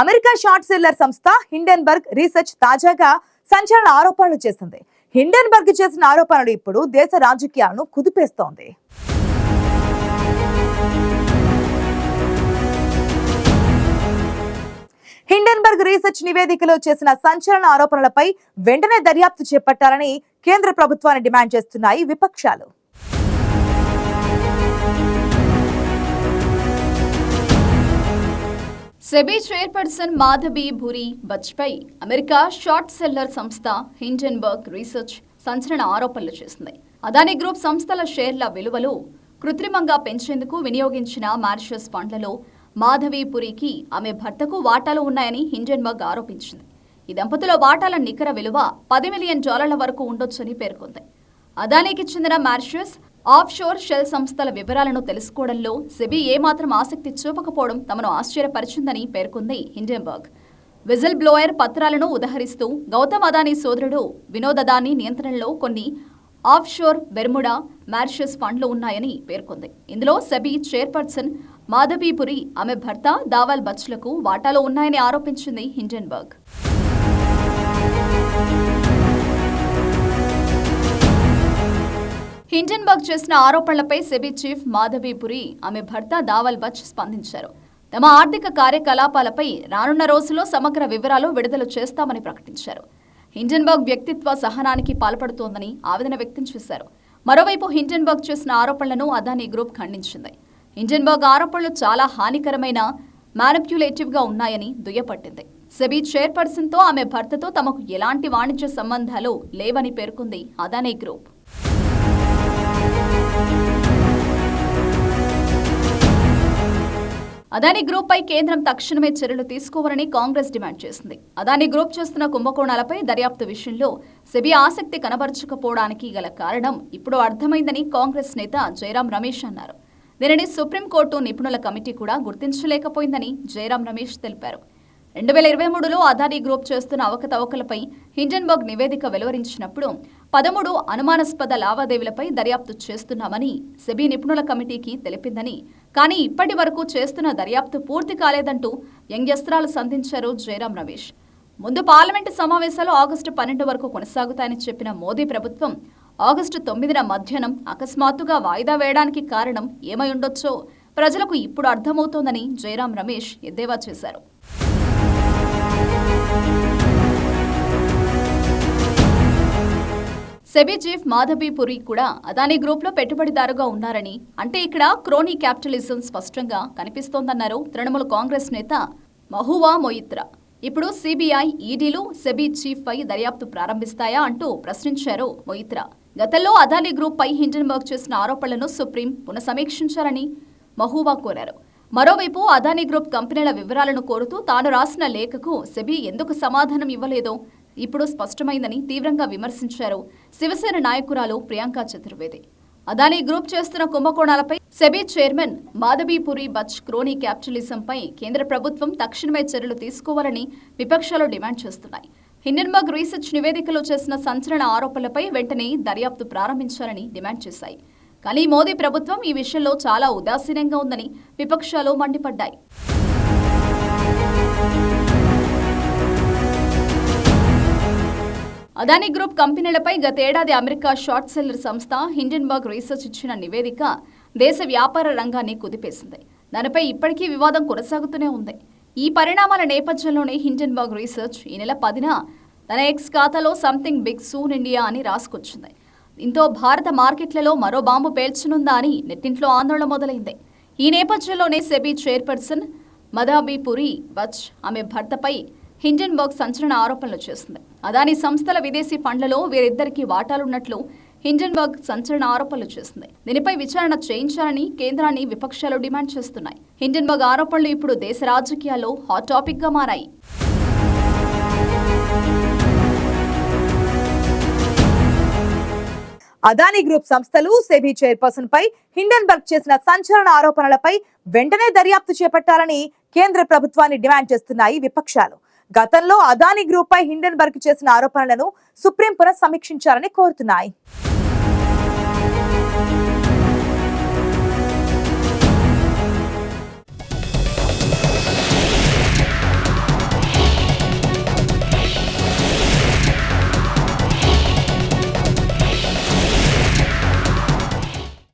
America short seller సంస్థ Hindenburg research తాజాగా సంచలన ఆరోపణలు చేసింది. హిండెన్బర్గ్ చేసిన ఆరోపణలు ఇప్పుడు దేశ రాజకీయాలను కుదిపేస్తోంది. హిండెన్బర్గ్ రీసెర్చ్ నివేదికలో చేసిన సంచలన ఆరోపణలపై వెంటనే దర్యాప్తు చేపట్టాలని కేంద్ర ప్రభుత్వాన్ని డిమాండ్ చేస్తున్నాయి విపక్షాలు. సెబీ చైర్పర్సన్ మాధవి భూరి బజ్పై అమెరికా షార్ట్ సెల్లర్ సంస్థ హిండెన్బర్గ్ రీసెర్చ్ సంచలన ఆరోపణలు చేసింది. అదాని గ్రూప్ సంస్థల షేర్ల విలువలు కృత్రిమంగా పెంచేందుకు వినియోగించిన మారిషస్ ఫండ్లలో మాధవి పురికి ఆమె భర్తకు వాటాలు ఉన్నాయని హింజన్బర్గ్ ఆరోపించింది. ఈ దంపతుల వాటాల నికర విలువ పది మిలియన్ డాలర్ల వరకు ఉండొచ్చని పేర్కొంది. అదానికి చెందిన మారిషస్ ఆఫ్షోర్ షెల్ సంస్థల వివరాలను తెలుసుకోవడంలో సెబీ ఏమాత్రం ఆసక్తి చూపకపోవడం తమను ఆశ్చర్యపరిచిందని పేర్కొంది హిండెన్బర్గ్. విజిల్ బ్లోయర్ పత్రాలను ఉదహరిస్తూ గౌతమ్ అదానీ సోదరుడు వినోద్ అదానీ నియంత్రణలో కొన్ని ఆఫ్షోర్ బెర్ముడా మారిషస్ ఫండ్లు ఉన్నాయని పేర్కొంది. ఇందులో సెబీ చైర్పర్సన్ మాధవీపురి ఆమె భర్త దావల్ బచ్లకు వాటాలు ఉన్నాయని ఆరోపించింది హిండెన్బర్గ్. హిండెన్బర్గ్ చేసిన ఆరోపణలపై సెబీ చీఫ్ మాధవీపురి ఆమె భర్త దావల్ బచ్ స్పందించారు. తమ ఆర్థిక కార్యకలాపాలపై రానున్న రోజుల్లో సమగ్ర వివరాలు విడుదల చేస్తామని ప్రకటించారు. హిండెన్బర్గ్ వ్యక్తిత్వ సహనానికి పాల్పడుతోందని ఆవేదన వ్యక్తం చేశారు. మరోవైపు హిండెన్బర్గ్ చేసిన ఆరోపణలను అదానీ గ్రూప్ ఖండించింది. హిండెన్బర్గ్ ఆరోపణలు చాలా హానికరమైన మ్యానిప్యులేటివ్గా ఉన్నాయని దుయ్యపట్టింది. సెబీ చైర్పర్సన్తో ఆమె భర్తతో తమకు ఎలాంటి వాణిజ్య సంబంధాలు లేవని పేర్కొంది అదానీ గ్రూప్. అదానీ గ్రూప్ పై కేంద్రం తక్షణమే చర్యలు తీసుకోవాలని కాంగ్రెస్ డిమాండ్ చేసింది. అదానీ గ్రూప్ చేస్తున్న కుంభకోణాలపై దర్యాప్తు విషయంలో సెబీ ఆసక్తి కనబరచకపోవడానికి గల కారణం ఇప్పుడు అర్థమైందని కాంగ్రెస్ నేత జయరాం రమేష్ అన్నారు. దీనిని సుప్రీంకోర్టు నిపుణుల కమిటీ కూడా గుర్తించలేకపోయిందని జయరాం రమేష్ తెలిపారు. రెండు వేల ఇరవై మూడులో అదానీ గ్రూప్ చేస్తున్న అవకతవకలపై హిండెన్బర్గ్ నివేదిక వెలువరించినప్పుడు పదమూడు అనుమానాస్పద లావాదేవీలపై దర్యాప్తు చేస్తున్నామని సెబీ నిపుణుల కమిటీకి తెలిపిందని. కానీ ఇప్పటి వరకు చేస్తున్న దర్యాప్తు పూర్తి కాలేదంటూ వ్యంగ్యస్త్రాలు సంధించారు జయరాం రమేష్. ముందు పార్లమెంటు సమావేశాలు ఆగస్టు పన్నెండు వరకు కొనసాగుతాయని చెప్పిన మోదీ ప్రభుత్వం ఆగస్టు తొమ్మిదిన మధ్యాహ్నం అకస్మాత్తుగా వాయిదా వేయడానికి కారణం ఏమై ఉండొచ్చో ప్రజలకు ఇప్పుడు అర్థమవుతోందని జయరాం రమేష్ ఎద్దేవా చేశారు. సెబీ చీఫ్ మాధవి పురి కూడా అదానీ గ్రూప్లో పెట్టుబడిదారుగా ఉన్నారని అంటే ఇక్కడ క్రోనీ క్యాపిటలిజం స్పష్టంగా కనిపిస్తోందన్నారు తృణమూల కాంగ్రెస్ నేత మహువా మొయిత్రా. ఇప్పుడు సిబిఐ ఈడీలు సెబీ చీఫ్ పై దర్యాప్తు ప్రారంభిస్తాయా అంటూ ప్రశ్నించారు మొయిత్రా. గతంలో అదానీ గ్రూప్ పై హిండన్బర్గ్ చేసిన ఆరోపణలను సుప్రీం పునఃసమీక్షించాలని మహూవా కోరారు. మరోవైపు అదానీ గ్రూప్ కంపెనీల వివరాలను కోరుతూ తాను రాసిన లేఖకు సెబీ ఎందుకు సమాధానం ఇవ్వలేదో ఇప్పుడు స్పష్టమైందని తీవ్రంగా విమర్శించారు. శివసేన నాయకురాలు ప్రియాంక చతుర్వేది. అదానీ గ్రూప్ చేస్తున్న కుంభకోణాలపై SEBI chairman Madhabi Puri Buch crony క్యాపిటలిజంపై కేంద్ర ప్రభుత్వం తక్షణమే చర్యలు తీసుకోవాలని విపక్షాలు డిమాండ్ చేస్తున్నాయి. హిండెన్బర్గ్ రీసెర్చ్ నివేదికలో చేసిన సంచలన ఆరోపణలపై వెంటనే దర్యాప్తు ప్రారంభించాలని డిమాండ్ చేశాయి. కానీ మోదీ ప్రభుత్వం ఈ విషయంలో చాలా ఉదాసీనంగా ఉందని విపక్షాలు మండిపడ్డాయి. అదానీ గ్రూప్ కంపెనీలపై గతేడాది అమెరికా షార్ట్ సెల్లర్ సంస్థ హిండెన్బర్గ్ రీసెర్చ్ ఇచ్చిన నివేదిక దేశ వ్యాపార రంగాన్ని కుదిపేసింది. దానిపై ఇప్పటికీ వివాదం కొనసాగుతూనే ఉంది. ఈ పరిణామాల నేపథ్యంలోనే హిండెన్బర్గ్ రీసెర్చ్ ఈ నెల పదిన తన ఎక్స్ ఖాతాలో సంథింగ్ బిగ్ సూన్ ఇండియా అని రాసుకొచ్చింది. దీంతో భారత మార్కెట్లలో మరో బాంబు పేల్చనుందా అని నెట్టింట్లో ఆందోళన మొదలైంది. ఈ నేపథ్యంలోనే సెబీ చైర్పర్సన్ మదాబీ పురి బచ్ ఆమె భర్తపై హిండెన్బర్గ్ సంచలన ఆరోపణలు చేసింది. అదాని సంస్థల విదేశీ ఫండ్లలో వీరిద్దరికీ వాటాలున్నట్లు హిండెన్బర్గ్ సంచలన ఆరోపణలు చేసింది. దీనిపై విచారణ చేయించాలని కేంద్రాన్ని విపక్షాలు డిమాండ్ చేస్తున్నాయి. హిండెన్బర్గ్ ఆరోపణలు ఇప్పుడు దేశ రాజకీయాల్లో హాట్ టాపిక్గా మారాయి. అదానీ గ్రూప్ సంస్థలు సెబీ చైర్పర్సన్ పై హిండెన్బర్గ్ చేసిన సంచలన ఆరోపణలపై వెంటనే దర్యాప్తు చేపట్టాలని కేంద్ర ప్రభుత్వాన్ని డిమాండ్ చేస్తున్నాయి విపక్షాలు. గతంలో అదానీ గ్రూప్ పై హిండెన్బర్గ్ చేసిన ఆరోపణలను సుప్రీం పునః సమీక్షించాలని కోరుతున్నాయి.